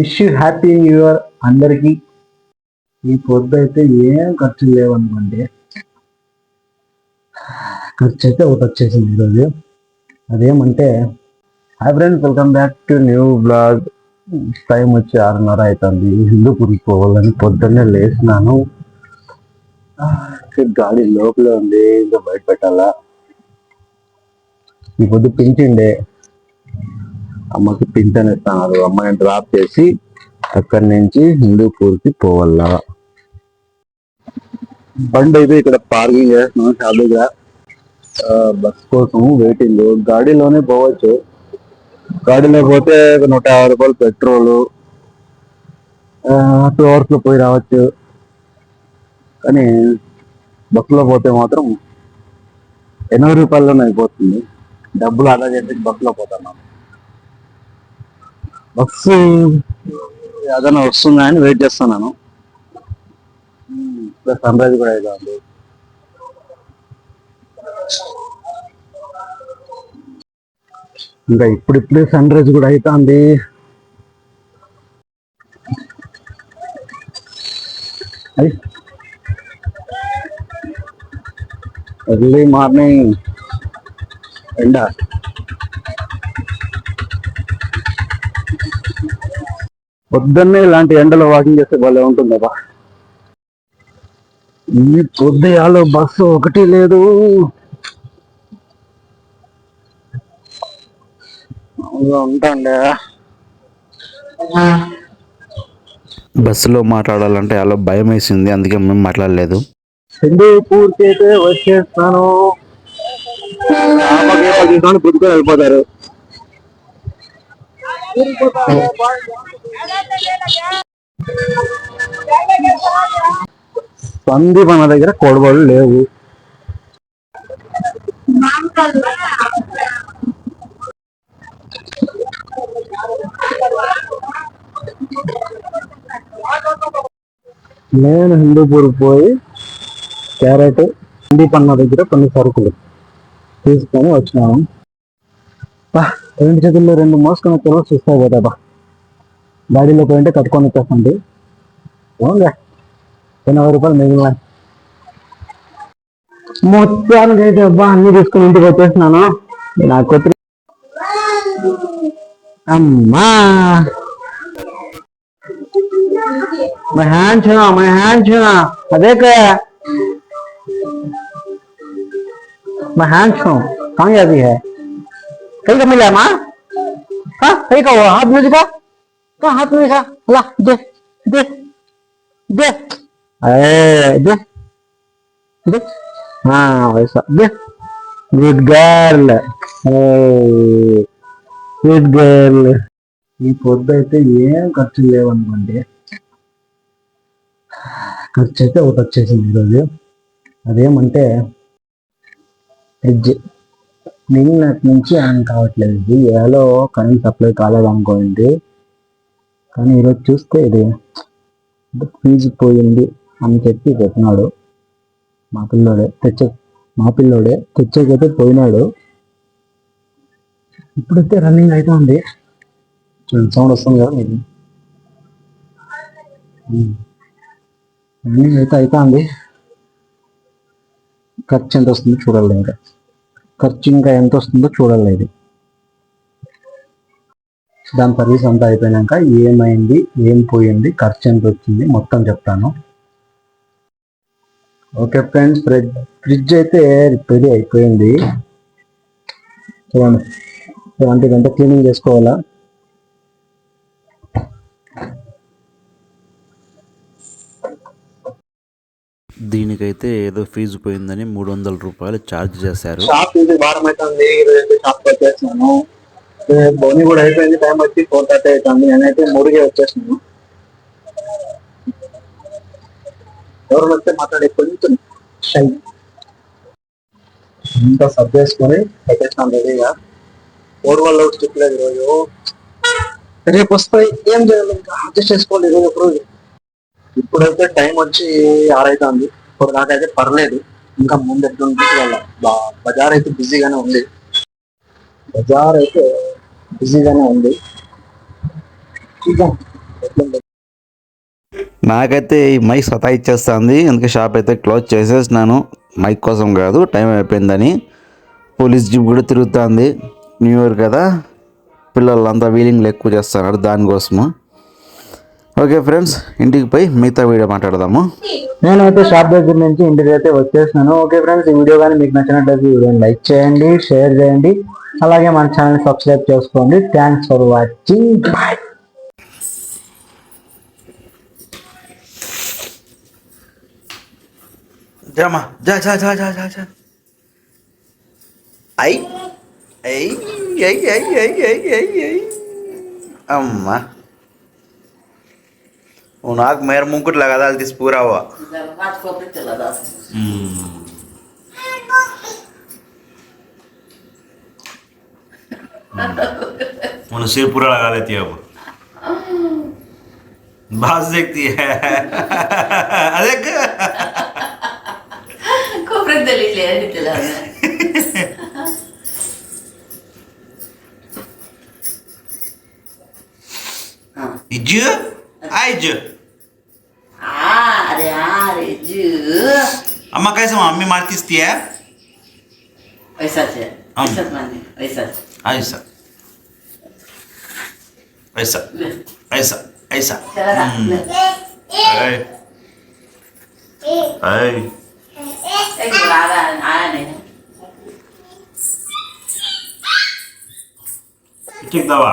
Wish happy new year అందరికీ. ఈ పొద్దు అయితే ఏం ఖర్చు లేవనుకోండి. ఖర్చు అయితే ఒకటి వచ్చేసింది ఈరోజు. అదేమంటే hi friends welcome back to new vlog time వచ్చి ఆరున్నర అవుతుంది హిందూపూర్కి పోవాలని పొద్దున్నే లేచినాను. గాడి లోపల ఉంది. ఇంకా బయట పెట్టాలా? ఈ పొద్దు పెంచిండే అమ్మకి పింఛన్ ఇస్తున్నారు అమ్మని డ్రాప్ చేసి అక్కడి నుంచి హిందూపూర్కి పోవాలా బండి అయితే ఇక్కడ పార్కింగ్ చేస్తున్నాం షాప్ దగ్గర బస్ కోసం వెయిటింగ్ గాడిలోనే పోవచ్చు. గాడిలో పోతే నూట యాభై రూపాయలు పెట్రోల్ టూ అవర్స్లో పోయి రావచ్చు. కానీ బస్సులో పోతే మాత్రం ఎనభై రూపాయల్లోనే అయిపోతుంది. డబ్బులు ఆదా చేసి బస్సులో పోతున్నాం బస్సు ఏదైనా వస్తుందా అని వెయిట్ చేస్తున్నాను సన్ రైజ్ కూడా అయితే ఇంకా ఇప్పుడిప్పుడే సన్ రైజ్ కూడా అవుతుంది ఎర్లీ మార్నింగ్ ఎండా? పొద్దున్నే ఇలాంటి ఎండలో వాకింగ్ చేస్తే భలే ఉంటుందబ్బా ఈ పొద్దుయాలో బస్సు ఒకటి లేదు. ఉంటాండే. బస్సులో మాట్లాడాలంటే అలా భయం వేసింది అందుకే మేము మాట్లాడలేదు. హిందూపూర్కి అయితే వచ్చేస్తాను. తీసుకొని పంది మన దగ్గర కొడవలు లేవు. నేను హిందూపూర్ పోయి క్యారెట్ సందీపన్న దగ్గర కొన్ని సరుకులు తీసుకొని వచ్చినాను. రెండు చేతుల్లో రెండు మోసుకొని వచ్చే చూస్తా పోతా బా గాడిలో పోయింటే కట్టుకొని వచ్చేస్తుంది అవునులే ఎనభై రూపాయలు మిగిలిన మొత్తానికి అయితే అబ్బా అన్ని తీసుకుని ఇంటికి వచ్చేసినాను నాకు కొత్త అమ్మా मैं हैंड छुना मैं हैंड छुना देख मैं हैंड छू कहाँ गया अभी है कहीं का मिला है माँ हाँ कहीं का हुआ हाथ में दिखा कहाँ हाथ में दिखा ला दे दे दे ए दे दे हाँ वैसा दे गुड गर्ल గుడ్ గర్ల్ ఈ పొద్దు అయితే ఏం ఖర్చు లేవనుకోండి ఖర్చు అయితే ఒకటి వచ్చేసింది ఈరోజు అదేమంటే ఫ్రిడ్జ్ నిన్నటి నుంచి ఆన్ కావట్లేదు. ఇది ఏలో కరెంట్ సప్లై కాలేదనుకోండి కానీ ఈరోజు చూస్తే ఇది ఫీజు పోయింది అని చెప్పి చెప్పినాడు. మా పిల్లోడే తెచ్చే మా పిల్లోడే తెచ్చేకైతే పోయినాడు. ఇప్పుడైతే రన్నింగ్ అవుతుంది సౌండ్ వస్తుంది కదా మీకు? రన్నింగ్ అయితే అవుతుంది ఖర్చు ఎంత వస్తుంది చూడాలి ఇంకా. ఖర్చు ఇంకా ఎంత వస్తుందో చూడలేదు దాని సర్వీస్ అంతా అయిపోయినాక ఏమైంది ఏం పోయింది ఖర్చు ఎంత వచ్చింది మొత్తం చెప్తాను. ఓకే ఫ్రెండ్స్ ఫ్రిడ్జ్ ఫ్రిడ్జ్ అయితే రిపేర్ అయిపోయింది. చూడండి. సెవెంటీ గంట క్లీనింగ్ చేసుకోవాలా? దీనికైతే ఏదో ఫీజు పోయిందని మూడు వందల రూపాయలు ఛార్జ్ చేశారు. షాప్ ఇది వారం అవుతుంది ఈరోజు షాప్ వచ్చేసినాను. బోని కూడా అయిపోయింది టైం వచ్చి ఫోర్ థర్టీ అవుతుంది నేనైతే మూడుగే వచ్చేసినాను. ఎవరు వస్తే మాట్లాడే కొంచెం షై. ఇంకా సబ్ చేసుకొని పెట్టేసినాను రెడీగా మూడు వల్ల స్టిక్ లేదు ఈరోజు. రేపు వస్తాయి ఏం చేయాలి ఇంకా? అడ్జస్ట్ చేసుకోవాలి ఈరోజు ఒక రోజు. ఇప్పుడైతే టైం వచ్చి ఆరైతుంది. ఇప్పుడు నాకైతే పర్లేదు. ఇంకా ముందు ఎట్లుంటుంది వాళ్ళ బజార్ అయితే బిజీగానే ఉంది. బజార్ అయితే బిజీగానే ఉంది. నాకైతే ఈ మైక్ సతా ఇచ్చేస్తుంది అందుకే షాప్ అయితే క్లోజ్ చేసేసినాను. మైక్ కోసం కాదు టైం అయిపోయిందని. పోలీస్ జీప్ కూడా తిరుగుతుంది. న్యూ ఇయర్ కదా. పిల్లలంతా వీలింగ్లు ఎక్కువ చేస్తున్నారు దానికోసము. ఓకే ఫ్రెండ్స్ ఇంటికి పోయి మిగతా వీడియో మాట్లాడదాము. నేనైతే షాప్ దగ్గర నుంచి ఇంటికి అయితే వచ్చేసినాను ఓకే ఫ్రెండ్స్ ఈ వీడియో కానీ మీకు నచ్చినట్లయితే ఈ వీడియోని లైక్ చేయండి షేర్ చేయండి. అలాగే మన ఛానల్ సబ్స్క్రైబ్ చేసుకోండి. థ్యాంక్స్ ఫర్ వాచింగ్ బాయ్ జామా జా జా జా జా జా జా. ఐ ఐ ఐ ఐ ఐ ఐ ఐ ఐ. అమ్మా. నాకు మేర ముంకుట్లా కదా అది తీసి పూరావా उन्हें सिर पूरा लगा लेती है अब बास देखती है। अरे खोपरे दली ले तिला इज्जू हाय ज आरे आरे ज अम्मा कैसे मम्मी मारती थी है ऐसा है। ऐसा माने हाँ, ऐसा। ऐसा ऐसा ऐसा। ऐसा ठीक हम्म। दवा?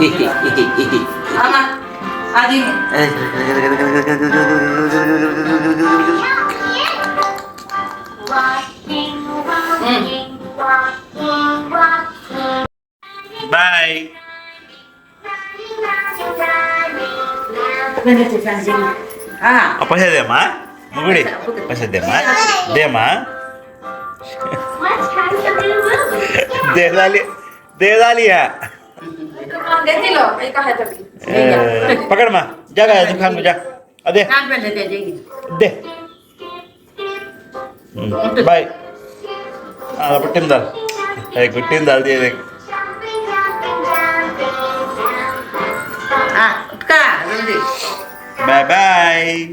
Ama, aquí. Bye. Ah. Apa saya dema? Mugri. Apa saya dema? Dema. Dedali, dedalia. deh sih mah, jaga ya Khan aja. Ade. Aduh, meneliti jenggi. Ade. Bye. Ayo putihin dal, ayo putihin dal di dek. Ah, utk a, sendiri. Bye bye.